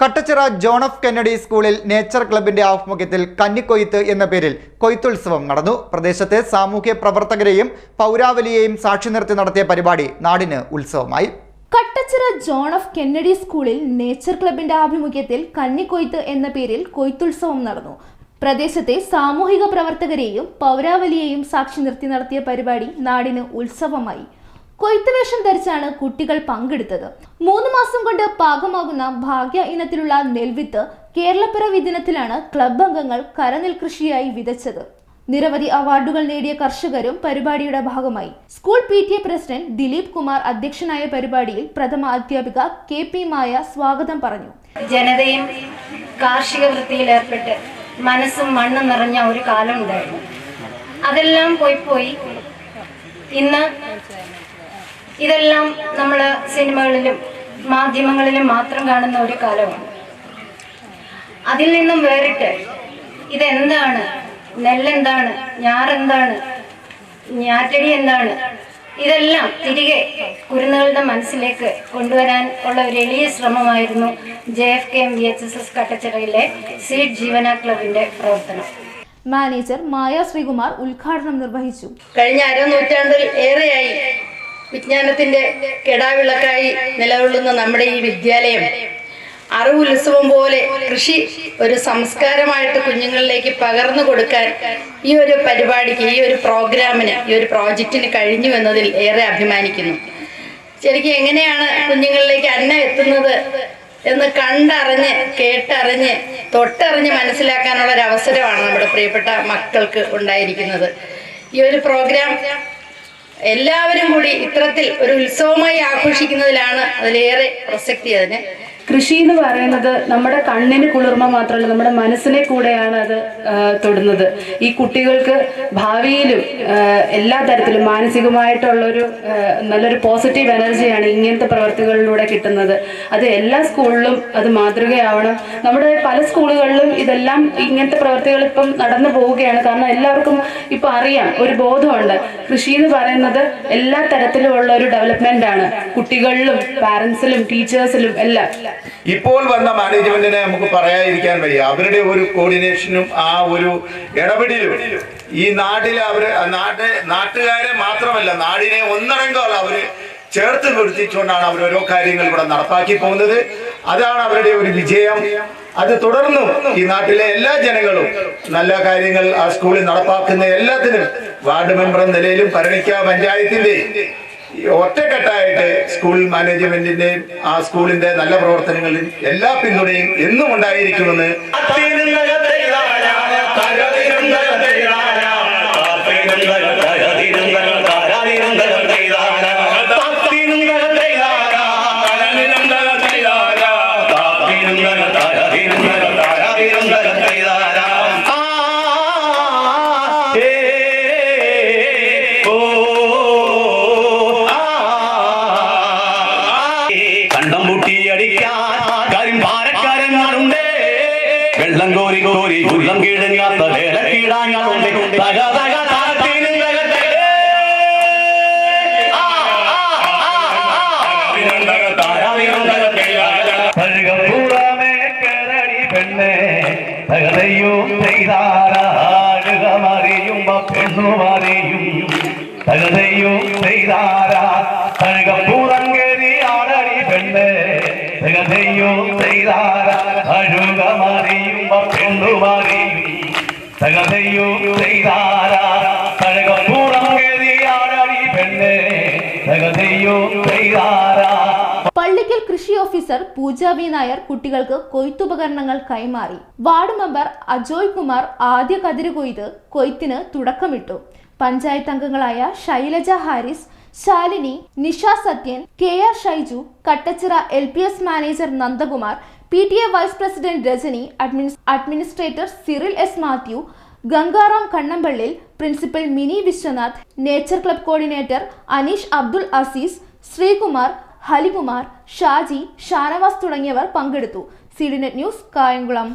Kattachira John of Kennedy സ്കൂളിൽ nature ക്ലബിന്റെ ആഭിമുഖ്യത്തിൽ കന്നിക്കൊയ്ത്ത് എന്ന പേരിൽ കൊയ്ത്തുത്സവം നടന്നു. പ്രദേശത്തെ സാമൂഹ്യ പ്രവർത്തകരെയും പൗരാവലിയെയും സാക്ഷി നിർത്തി നടത്തിയ പരിപാടി നാടിന് ഉത്സവമായി. കട്ടച്ചിറ ജോൺ ഓഫ് കെന്നഡി സ്കൂളിൽ നേച്ചർ ക്ലബിന്റെ ആഭിമുഖ്യത്തിൽ കന്നിക്കൊയ്ത്ത് എന്ന പേരിൽ കൊയ്ത്തുത്സവം നടന്നു. പ്രദേശത്തെ സാമൂഹിക പ്രവർത്തകരെയും പൗരാവലിയെയും സാക്ഷി നിർത്തി നടത്തിയ പരിപാടി നാടിന് ഉത്സവമായി. കൊയ്ത്ത് വേഷം ധരിച്ചാണ് കുട്ടികൾ പങ്കെടുത്തത്. മൂന്ന് മാസം കൊണ്ട് പാകമാകുന്ന ഭാഗ്യ ഇനത്തിലുള്ള നെൽവിത്ത് കേരളപ്പിറവി ദിനത്തിലാണ് ക്ലബ് അംഗങ്ങൾ കരനെൽ കൃഷിയായി വിതച്ചത്. നിരവധി അവാർഡുകൾ നേടിയ കർഷകരും പരിപാടിയുടെ ഭാഗമായി. School P T A president Dileep Kumar അധ്യക്ഷനായ പരിപാടിയിൽ പ്രഥമ അധ്യാപിക കെ പി മായ സ്വാഗതം പറഞ്ഞു. ജനതയും കാർഷിക വൃത്തിയിൽ ഏർപ്പെട്ട് മനസ്സും മണ്ണും നിറഞ്ഞ ഒരു കാലം ഉണ്ടായിരുന്നു. അതെല്ലാം പോയി പോയി ഇന്ന് ഇതെല്ലാം നമ്മൾ സിനിമകളിലും മാധ്യമങ്ങളിലും മാത്രം കാണുന്ന ഒരു കാലമാണ്. അതിൽ നിന്നും വേറിട്ട് ഇതെന്താണ് നെല്ലെന്താണ് ഞാറെന്താണ് ഞാറ്റടി എന്താണ് ഇതെല്ലാം തിരികെ കുരുന്നുകളുടെ മനസ്സിലേക്ക് കൊണ്ടുവരാൻ ഉള്ള ഒരു എളിയ ശ്രമമായിരുന്നു J F K M V H S S കട്ടച്ചിറയിലെ seed Jeevana ക്ലബിന്റെ പ്രവർത്തനം. മാനേജർ മായ ശ്രീകുമാർ ഉദ്ഘാടനം നിർവഹിച്ചു. കഴിഞ്ഞ അരനൂറ്റാണ്ടിൽ ഏറെയായി വിജ്ഞാനത്തിന്റെ കെടാവിളക്കായി നിലകൊള്ളുന്ന നമ്മുടെ ഈ വിദ്യാലയം അറിവ് ഉത്സവം പോലെ കൃഷി ഒരു സംസ്കാരമായിട്ട് കുഞ്ഞുങ്ങളിലേക്ക് പകർന്നു കൊടുക്കാൻ ഈ ഒരു പരിപാടിക്ക് ഈ ഒരു പ്രോഗ്രാമിന് ഈ ഒരു പ്രോജക്റ്റിന് കഴിഞ്ഞു എന്നതിൽ ഏറെ അഭിമാനിക്കുന്നു. ശരിക്കും എങ്ങനെയാണ് കുഞ്ഞുങ്ങളിലേക്ക് അന്ന എത്തുന്നത് എന്ന് കണ്ടറിഞ്ഞ് കേട്ടറിഞ്ഞ് തൊട്ടറിഞ്ഞ് മനസ്സിലാക്കാനുള്ള ഒരു അവസരമാണ് നമ്മുടെ പ്രിയപ്പെട്ട മക്കൾക്ക് ഉണ്ടായിരിക്കുന്നത്. ഈ ഒരു പ്രോഗ്രാം എല്ലാവരും കൂടി ഇത്തരത്തിൽ ഒരു ഉത്സവമായി ആഘോഷിക്കുന്നതിലാണ് അതിലേറെ പ്രസക്തി അതിന്. കൃഷി എന്ന് പറയുന്നത് നമ്മുടെ കണ്ണിന് കുളിർമ മാത്രമല്ല നമ്മുടെ മനസ്സിനെ കൂടെയാണ് അത് തൊടുന്നത്. ഈ കുട്ടികൾക്ക് ഭാവിയിലും എല്ലാ തരത്തിലും മാനസികമായിട്ടുള്ളൊരു നല്ലൊരു പോസിറ്റീവ് എനർജിയാണ് ഇങ്ങനത്തെ പ്രവർത്തികളിലൂടെ കിട്ടുന്നത്. അത് എല്ലാ സ്കൂളിലും അത് മാതൃകയാവണം. നമ്മുടെ പല സ്കൂളുകളിലും ഇതെല്ലാം ഇങ്ങനത്തെ പ്രവർത്തികൾ ഇപ്പം നടന്നു പോവുകയാണ്. കാരണം എല്ലാവർക്കും ഇപ്പം അറിയാം ഒരു ബോധമുണ്ട്. കൃഷി എന്ന് പറയുന്നത് എല്ലാ തരത്തിലുമുള്ള ഒരു ഡെവലപ്മെന്റ് ആണ്. കുട്ടികളിലും പാരൻസിലും ടീച്ചേഴ്സിലും എല്ലാം. ഇപ്പോൾ വന്ന മാനേജ്മെന്റിനെ നമുക്ക് പറയാതിരിക്കാൻ വയ്യ. അവരുടെ ഒരു കോർഡിനേഷനും ആ ഒരു ഇടപെടലും ഈ നാട്ടിലെ അവർ നാട്ട് നാട്ടുകാരെ മാത്രമല്ല നാടിനെ ഒന്നടങ്കം അവർ ചേർത്ത് നിർത്തിച്ചുകൊണ്ടാണ് അവർ ഓരോ കാര്യങ്ങൾ ഇവിടെ നടപ്പാക്കി പോകുന്നത്. അതാണ് അവരുടെ ഒരു വിജയം. അത് തുടർന്നും ഈ നാട്ടിലെ എല്ലാ ജനങ്ങളും നല്ല കാര്യങ്ങൾ ആ സ്കൂളിൽ നടപ്പാക്കുന്ന എല്ലാത്തിനും വാർഡ് മെമ്പർ എന്ന നിലയിലും പരണിക്ക പഞ്ചായത്തിന്റെ ഒറ്റക്കെട്ടായിട്ട് സ്കൂൾ മാനേജ്മെന്റിന്റെയും ആ സ്കൂളിന്റെ നല്ല പ്രവർത്തനങ്ങളിൽ എല്ലാ പിന്തുണയും എന്നും ഉണ്ടായിരിക്കുമെന്ന് വെള്ളം കോരി കോരി ഉള്ളം കീഴങ്ങാത്ത വേല കീടാങ്ങളുണ്ട് തക തക താരത്തിനും തകർത്തേ. ആ, ആ, മറിയും പെണ്ണെ തകതയും തകതയും ചെയ്താരാ തഴുകപ്പുറം കയറി ആടടി പെണ്ണെ തകതയും ചെയ്താരാ പെണ്ണുമറിയും പള്ളിക്കൽ കൃഷി ഓഫീസർ പൂജ വി നായർ കുട്ടികൾക്ക് കൊയ്ത്തുപകരണങ്ങൾ കൈമാറി. വാർഡ് മെമ്പർ അജോയ് കുമാർ ആദ്യ കതിര് കൊയ്ത് കൊയ്ത്തിന് തുടക്കമിട്ടു. പഞ്ചായത്ത് അംഗങ്ങളായ Shailaja Haris Shalini Nisha Sathyan K R Shaiju Kattachira L P S manager Nandakumar P T A vice president Rajani administrator Cyril S Mathew Gangaram Kannampallil principal Mini Viswanath nature club coordinator Aneesh Abdul Azeez Sreekumar Halikumar Shaji Shanavas തുടങ്ങിയവർ പങ്കെടുത്തു. C net news Kayamkulam.